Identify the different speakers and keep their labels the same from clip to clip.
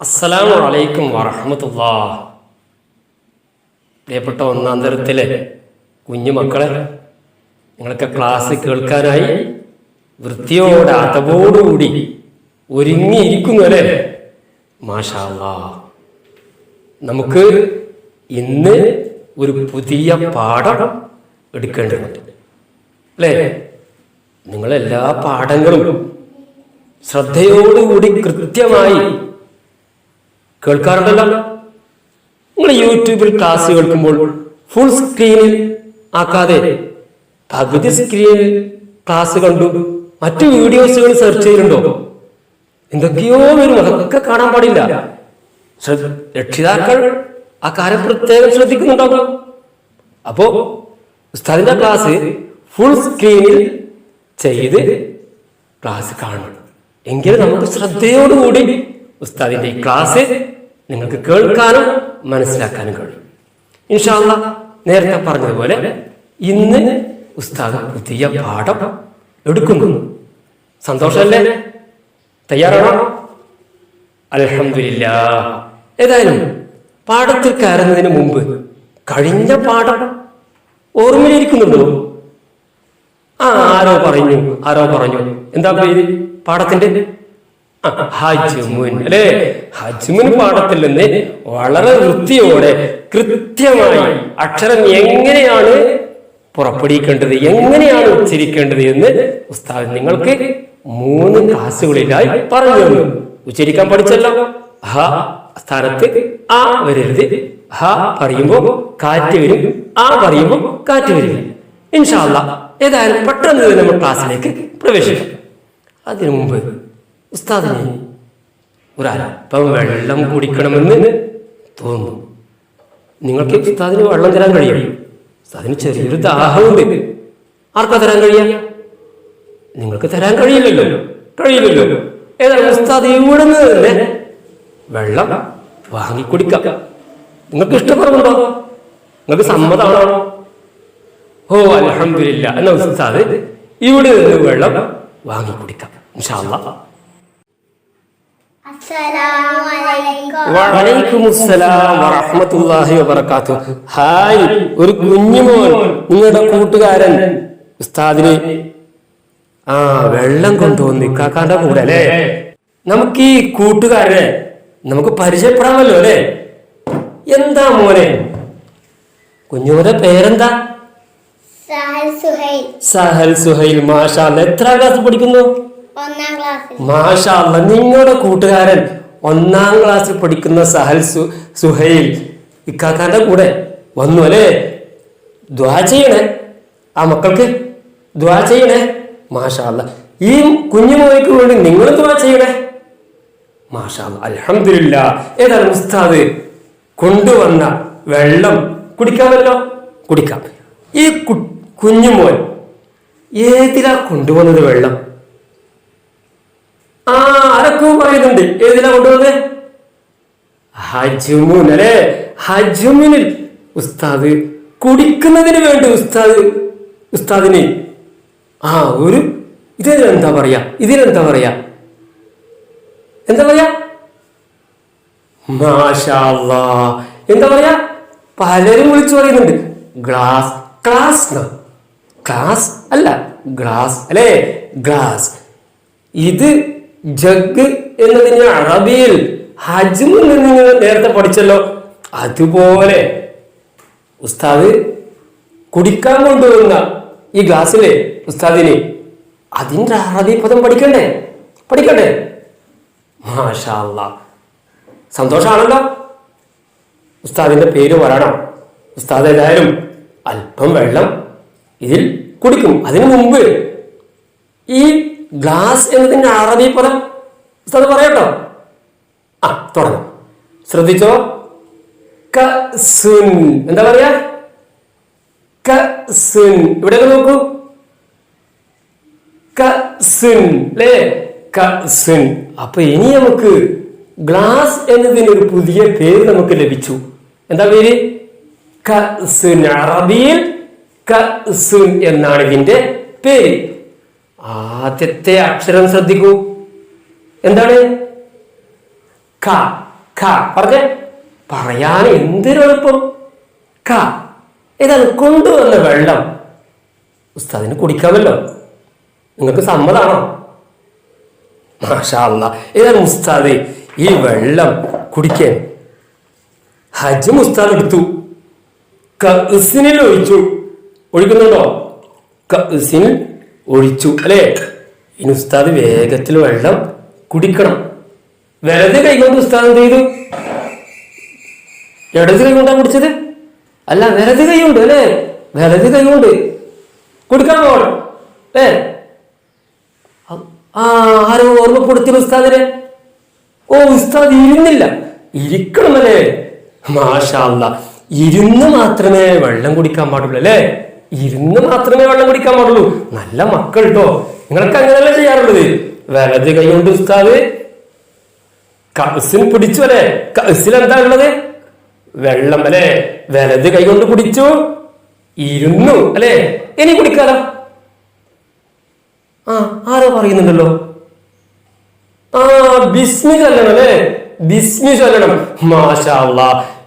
Speaker 1: അസ്സലാമു അലൈക്കും വറഹമത്തുല്ലാ പ്രിയപ്പെട്ട ഒന്നാം തരത്തിലെ കുഞ്ഞു മക്കളെ നിങ്ങളൊക്കെ ക്ലാസ് കേൾക്കാനായി വൃത്തിയോടെ അതവോടുകൂടി ഒരുങ്ങിയിരിക്കുന്നു അല്ലേ? മാഷാല്ലാ നമുക്ക് ഇന്ന് ഒരു പുതിയ പാഠം എടുക്കേണ്ടതുണ്ട്. അല്ലേ? നിങ്ങളെല്ലാ പാഠങ്ങളും ശ്രദ്ധയോടുകൂടി കൃത്യമായി കേൾക്കാറുണ്ടല്ലോ? നിങ്ങൾ യൂട്യൂബിൽ ക്ലാസ് കേൾക്കുമ്പോൾ ഫുൾ സ്ക്രീനിൽ ആക്കാതെ പകുതി സ്ക്രീനിൽ ക്ലാസ് കണ്ടു. മറ്റു വീഡിയോസുകൾ സെർച്ച് ചെയ്തിട്ടുണ്ടോ? എന്തൊക്കെയോ വരും അതൊക്കെ കാണാൻ പാടില്ല. രക്ഷിതാക്കൾ ആ കാര്യം പ്രത്യേകം ശ്രദ്ധിക്കുന്നുണ്ടാകും അപ്പോ ഉസ്താദിന്റെ ക്ലാസ് ഫുൾ സ്ക്രീനിൽ ചെയ്ത് ക്ലാസ് കാണണം. എങ്കിൽ നമുക്ക് ശ്രദ്ധയോടുകൂടി ഉസ്താദിന്റെ ഈ ക്ലാസ് നിങ്ങൾക്ക് കേൾക്കാനും മനസ്സിലാക്കാനും കഴിയും. ഇൻഷാല്ല നേരത്തെ പറഞ്ഞതുപോലെ ഇന്ന് ഉസ്താദ് പുതിയ പാഠം എടുക്കുന്നു. സന്തോഷമല്ലേ? തയ്യാറാണോ? അലഹമില്ല ഏതായാലും പാഠത്തിൽ കയറുന്നതിന് മുമ്പ് കഴിഞ്ഞ പാഠം ഓർമ്മയിലിരിക്കുന്നുണ്ടോ? ആ ആരോ പറഞ്ഞു ആരോ പറഞ്ഞു. എന്താ പേര്? പാഠത്തിന്റെ ഹജ്മുൻ. അല്ലേ? ഹജ്മുൻ പാഠത്തിൽ നിന്ന് വളരെ വൃത്തിയോടെ കൃത്യമായി അക്ഷരം എങ്ങനെയാണ് പുറപ്പെടുവിക്കേണ്ടത് എങ്ങനെയാണ് ഉച്ചരിക്കേണ്ടത് എന്ന് ഉസ്താദ് നിങ്ങൾക്ക് മൂന്ന് ക്ലാസ്സുകളിലായി പറഞ്ഞു തന്നു. ഉച്ചരിക്കാൻ പഠിച്ചല്ലോ. ഹ സ്ഥാനത്ത് ആ വരരുത്. ഹ പറയുമ്പോ കാറ്റ് വരും. ആ പറയുമ്പോ കാറ്റ് വരില്ല ഇൻഷാല്ല ഏതായാലും പെട്ടെന്ന് തന്നെ നമ്മൾ ക്ലാസ്സിലേക്ക് പ്രവേശിക്കാം. അതിനു മുമ്പ് ഉസ്താദിന് ഒരല്പം വെള്ളം കുടിക്കണമെന്ന് തോന്നുന്നു. നിങ്ങൾക്ക് ഉസ്താദിന് വെള്ളം തരാൻ കഴിയും? ഉസ്താദിന് ചെറിയൊരു ദാഹമുണ്ട്. ആർക്കാ തരാൻ കഴിയാ? നിങ്ങൾക്ക് തരാൻ കഴിയില്ലല്ലോ. കഴിയില്ലല്ലോ. ഏതാണ് ഉസ്താദ് ഇവിടെ നിന്ന് തന്നെ വെള്ളം വാങ്ങി കുടിക്കാം നിങ്ങൾക്ക് ഇഷ്ടപ്പെടുന്നുണ്ടോ? നിങ്ങൾക്ക് സമ്മതമാണോ? ഓ അലഹമില്ല എന്നാ ഉസ്താദ് ഇവിടെ നിന്ന് വെള്ളം വാങ്ങിക്കുടിക്കാം. ഇൻഷാല്ലാ ഹായ് ഒരു കുഞ്ഞുമോൻ നിങ്ങളുടെ കൂട്ടുകാരൻ ഉസ്താദിന് ആ വെള്ളം കൊണ്ടുവന്ന് ഇക്കാക്കാന്റെ കൂടെ അല്ലേ? നമുക്ക് ഈ കൂട്ടുകാരനെ നമുക്ക് പരിചയപ്പെടാമല്ലോ അല്ലേ? എന്താ മോനെ? കുഞ്ഞുമോനെ പേരെന്താ?
Speaker 2: സഹൽ സുഹൈൽ.
Speaker 1: സഹൽ സുഹൈൽ മാഷാ എത്ര ക്ലാസ് പഠിക്കുന്നു? മാഷാല്ല നിങ്ങളുടെ കൂട്ടുകാരൻ ഒന്നാം ക്ലാസ്സിൽ പഠിക്കുന്ന സഹൽ സുഹൈൽ ഇക്കാക്കാന്റെ കൂടെ വന്നു അല്ലേ? ദ്വാ ചെയ്യണേ. ആ മക്കൾക്ക് ദ്വാ ചെയ്യണേ. മാഷാല്ല ഈ കുഞ്ഞുമോയ്ക്ക് വേണ്ടി നിങ്ങൾ ദ്വാ ചെയ്യണേ. മാഷാല്ല അലഹമില്ല ഏതാണ് ഉസ്താദ് കൊണ്ടുവന്ന വെള്ളം കുടിക്കാമല്ലോ? കുടിക്കാം. ഈ കുഞ്ഞുമോൻ ഏതിലാ കൊണ്ടുവന്നത് വെള്ളം? ആരൊക്കെ പറയുന്നുണ്ട്. ഏതിനാ കൊണ്ടുവന്നത് ഹജുമുൻ അല്ലേ? ഹജ്മുനിൽ ഉസ്താദ് കുടിക്കുന്നതിന് വേണ്ടി ഉസ്താദ് ഉസ്താദിന്. ആ ഒരു ഇതിനെന്താ പറയാ? ഇതിനെന്താ പറയാ? എന്താ പറയാ? മാഷാ അല്ലാ. എന്താ പറയാ? പലരും വിളിച്ചു പറയുന്നുണ്ട്. ഗ്ലാസ് ക്ലാസ് ക്ലാസ് അല്ല ഗ്ലാസ് അല്ലേ? ഗ്ലാസ്. ഇത് ജഗ് എന്നതിന് അറബിയിൽ ഹജ്മു എന്ന് നിങ്ങൾ നേരത്തെ പഠിച്ചല്ലോ. അതുപോലെ ഉസ്താദ് കുടിക്കാൻ കൊണ്ടുവന്ന ഈ ഗ്ലാസ്സിലെ ഉസ്താദിന് അതിന്റെ അറബി പദം പഠിക്കണ്ടേ? പഠിക്കണ്ടേ? മാഷാല്ല സന്തോഷമാണല്ലോ ഉസ്താദിന്റെ പേര് പറയണം ഉസ്താദ് ഏതായാലും അല്പം വെള്ളം ഇതിൽ കുടിക്കും. അതിനു മുമ്പ് ഈ ഗ്ലാസ് എന്നതിന്റെ അറബി പദം ഉസ്താദ് പറയട്ടോ. ആ തുടങ്ങാം. ശ്രദ്ധിച്ചോ? കസുൻ എന്താ പറയാ? കസുൻ ഇവിടെ നോക്കൂ. കസുൻ അല്ലേ? കസുൻ അപ്പൊ ഇനി നമുക്ക് ഗ്ലാസ് എന്നതിന് ഒരു പുതിയ പേര് നമുക്ക് ലഭിച്ചു. എന്താ പേര്? കസുൻ അറബിയിൽ കസുൻ എന്നാണ് ഇതിന്റെ പേര്. ആദ്യത്തെ അക്ഷരം ശ്രദ്ധിക്കൂ. എന്താണ്? ക ക. പറഞ്ഞേ? പറയാൻ എന്തിനെളുപ്പം ക. ഇതാണ് കൊണ്ടുവന്ന വെള്ളം. ഉസ്താദിന് കുടിക്കാമല്ലോ. നിങ്ങൾക്ക് സമ്മതാണോ? മാഷാ അല്ലാ ഉസ്താദ് ഈ വെള്ളം കുടിക്കാൻ? ഹജ്ജ് ഉസ്താദ് എടുത്തു. ഒഴിച്ചു. ഒഴിക്കുന്നുണ്ടോ? കസിനിൽ ഒഴിച്ചു അല്ലേ? ഇനി ഉസ്താദ് വേഗത്തിൽ വെള്ളം കുടിക്കണം. വലത് കൈകൊണ്ട് ഉസ്താദ് എന്ത് ചെയ്തു? ഇടത് കൈ കൊണ്ടാ കുടിച്ചത്? അല്ല വലത് കൈയുണ്ട് അല്ലേ? വലത് കൈകൊണ്ട് കുടിക്കാൻ പോകണം ഏ ആ ആരോ ഓർമ്മപ്പെടുത്തി ഉസ്താദിനെ? ഓ ഉസ്താദ് ഇരുന്നില്ല. ഇരിക്കണമല്ലേ മാഷാ മാഷാല്ല ഇരുന്ന് മാത്രമേ വെള്ളം കുടിക്കാൻ പാടുള്ളൂ അല്ലേ? ഇരുന്ന് മാത്രമേ വെള്ളം കുടിക്കാൻ പാടുള്ളൂ. നല്ല മക്കൾ കേട്ടോ നിങ്ങൾക്ക് അങ്ങനെയല്ല ചെയ്യാറുള്ളത്? വലത് കൈ കൊണ്ട് ഉസ്താദ് കസിൽ പിടിച്ചു അല്ലേ? കസിൽ എന്താ ഉള്ളത്? വെള്ളം അല്ലേ? വലത് കൈ കൊണ്ട് കുടിച്ചു ഇരുന്നു അല്ലേ? ഇനി കുടിക്കാലോ? ആ ആരോ പറയുന്നുണ്ടല്ലോ. ആ ബിസ്മി ചൊല്ലണം അല്ലേ? ബിസ്മി ചൊല്ലണം മാഷാ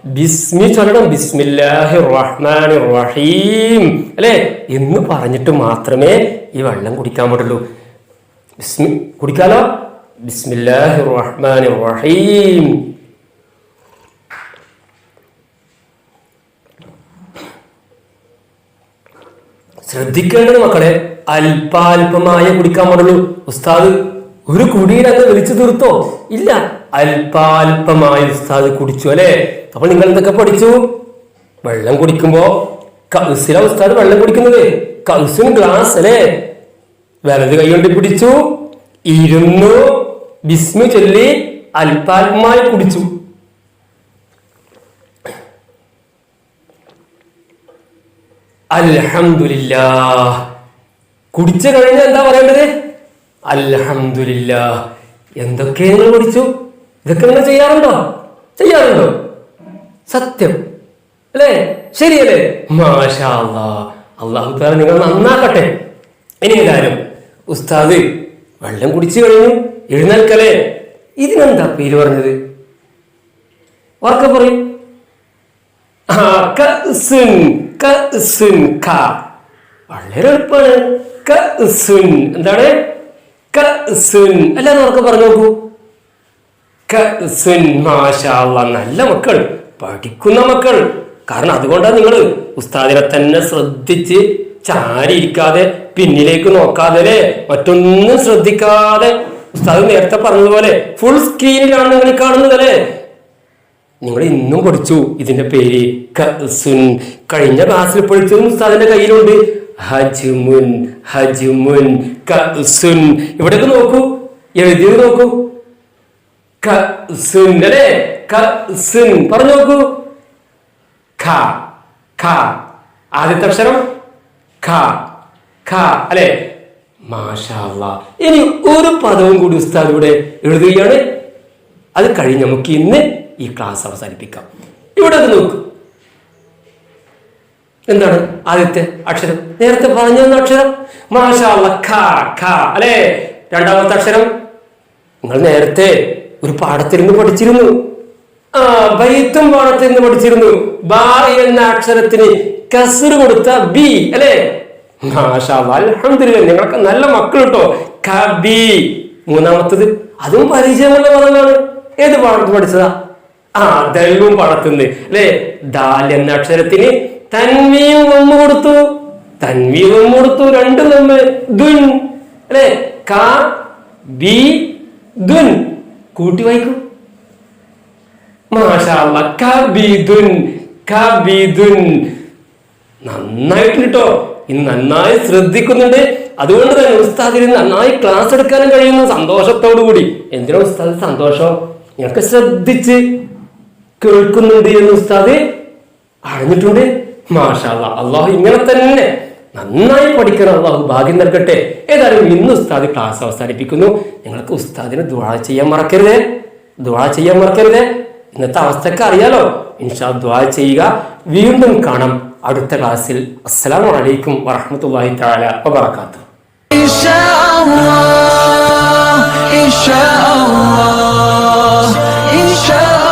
Speaker 1: ബിസ്മി ചൊല്ലണം ബിസ്മില്ലാഹി റഹ്മാനി റഹീം അല്ലേ? എന്ന് പറഞ്ഞിട്ട് മാത്രമേ ഈ വെള്ളം കുടിക്കാൻ പാടുള്ളൂ. ബിസ്മി കുടിക്കാലോ? ബിസ്മില്ലാഹി റഹ്മാനി റഹീം ശ്രദ്ധിക്കേണ്ടത് മക്കളെ അല്പാൽപമായ കുടിക്കാൻ പാടുള്ളൂ. ഉസ്താദ് ഒരു കുടിയിൽ വലിച്ചു തീർത്തോ? ഇല്ല അല്പാൽപമായ ഉസ്താദ് കുടിച്ചു അല്ലെ? അപ്പൊ നിങ്ങൾ എന്തൊക്കെ പഠിച്ചു? വെള്ളം കുടിക്കുമ്പോ കൗസിലെ ഉസ്താദ് വെള്ളം കുടിക്കുന്നത്. കൗസിൻ ഗ്ലാസ് അല്ലെ? വലത് കൈകൊണ്ട് പിടിച്ചു ഇരുന്നു വിസ്മു ചൊല്ലി അൽപാൽമായി കുടിച്ചു. അൽഹംദുലില്ലാ കുടിച്ചു കഴിഞ്ഞാൽ എന്താ പറയേണ്ടത്? അൽഹംദുലില്ലാ എന്തൊക്കെ നിങ്ങൾ കുടിച്ചു ഇതൊക്കെ നിങ്ങൾ ചെയ്യാറുണ്ടോ? ചെയ്യാറുണ്ടോ? സത്യം. അല്ലേ? ശരിയല്ലേ? മാഷാ അള്ളാഹു താല നിങ്ങൾ നന്നാക്കട്ടെ. ഇനി കാര്യം. ഉസ്താദ് വെള്ളം കുടിച്ചു കഴിഞ്ഞു എഴുന്നേൽക്കലേ. ഇതിനെന്താ പേര് പറഞ്ഞത്? ഉറക്കെ പറയും. വളരെ എളുപ്പമാണ്. എന്താണ്? അല്ലാതെ ഉറക്കെ പറഞ്ഞു നോക്കൂ. നല്ല മക്കൾ പഠിക്കുന്ന മക്കൾ. കാരണം അതുകൊണ്ടാണ് നിങ്ങൾ ഉസ്താദിനെ തന്നെ ശ്രദ്ധിച്ച് ചാരിയിരിക്കാതെ പിന്നിലേക്ക് നോക്കാതെ അല്ലേ മറ്റൊന്നും ശ്രദ്ധിക്കാതെ ഉസ്താദ് നേരത്തെ പറഞ്ഞതുപോലെ ഫുൾ സ്ക്രീനിലാണ് നിങ്ങൾ കാണുന്നത് അല്ലേ നിങ്ങൾ ഇന്നും പഠിച്ചു. ഇതിന്റെ പേര് കഴിഞ്ഞ ക്ലാസ്സിൽ പഠിച്ചതും ഉസ്താദിന്റെ കയ്യിലുണ്ട്. ഹജ്മുൻ ഹജ്മുൻ കസുൻ ഇവിടേക്ക് നോക്കൂ. എഴുതി നോക്കൂ. കസുൻ അല്ലേ? കസുൻ പറഞ്ഞു നോക്കൂ. ഖ ഖ. ആദ്യത്തെ അക്ഷരം ഖ ഖ അല്ലെ? മാഷാ അല്ലാ. ഇനി ഒരു പദവും കൂടി ഉസ്താദ് ഇവിടെ എഴുതുകയാണ്. അത് കഴിഞ്ഞ് നമുക്ക് ഇന്ന് ഈ ക്ലാസ് അവസാനിപ്പിക്കാം. ഇവിടെ നോക്ക്. എന്താണ് ആദ്യത്തെ അക്ഷരം? നേരത്തെ പറഞ്ഞു തന്ന അക്ഷരം? മാഷാ അല്ലാ, ഖ ഖ അല്ലേ? രണ്ടാമത്തെ അക്ഷരം? നിങ്ങൾ നേരത്തെ ഒരു പാഠത്തിരുന്ന് പഠിച്ചിരുന്നു. ബൈത്തും നിന്ന് പഠിച്ചിരുന്നു. ബാ എന്ന അക്ഷരത്തിന് കസർ കൊടുത്ത ബി അല്ലേ? അൽഹംദുലില്ലാ നിങ്ങളൊക്കെ നല്ല മക്കൾ കേട്ടോ കബി മൂന്നാമത്തത് അതും പരിചയമുള്ള പദമാണ് ഏത് പാടത്ത് പഠിച്ചതാ? ആ ദൽവും പാടത്തുനിന്ന് അല്ലേ? ദാൽ എന്ന അക്ഷരത്തിന് തന്മീം ഒന്ന് കൊടുത്തു. തന്മീം ഒന്ന് കൊടുത്തു രണ്ട് നമ്മൾ ദുൻ അല്ലേ? ക ബി ദുൻ. കൂട്ടി വായിക്കൂ. മാഷാ അല്ലാ, കബീദുൻ, കബീദുൻ. നന്നായിട്ട് കേട്ടോ ഇന്ന് നന്നായി ശ്രദ്ധിക്കുന്നുണ്ട്. അതുകൊണ്ട് തന്നെ ഉസ്താദിന് നന്നായി ക്ലാസ് എടുക്കാനും കഴിയുന്നു. സന്തോഷത്തോടു കൂടി. എന്തിനാ ഉസ്താദ് സന്തോഷം? ഞങ്ങൾക്ക് ശ്രദ്ധിച്ച് കേൾക്കുന്നുണ്ട് എന്ന് ഉസ്താദ് അറിഞ്ഞിട്ടുണ്ട്. മാഷാ അല്ലാ, അള്ളാഹു ഇങ്ങനെ തന്നെ നന്നായി പഠിക്കണം. അള്ളാഹു ഭാഗ്യം നൽകട്ടെ. ഏതായാലും ഇന്ന് ഉസ്താദ് ക്ലാസ് അവസാനിപ്പിക്കുന്നു. നിങ്ങൾക്ക് ഉസ്താദിന് ദുആ ചെയ്യാൻ മറക്കരുത്. ദുആ ചെയ്യാൻ മറക്കരുതേ. ഇന്നത്തെ അവസ്ഥക്ക് അറിയാലോ. ഇൻഷാ ദ്വാ ചെയ്യുക. വീണ്ടും കാണാം അടുത്ത ക്ലാസ്സിൽ. അസ്സലാം വലൈക്കും വറഹമത്തല്ലാഹി താല
Speaker 3: വബർക്കാത്തു ഇൻഷാ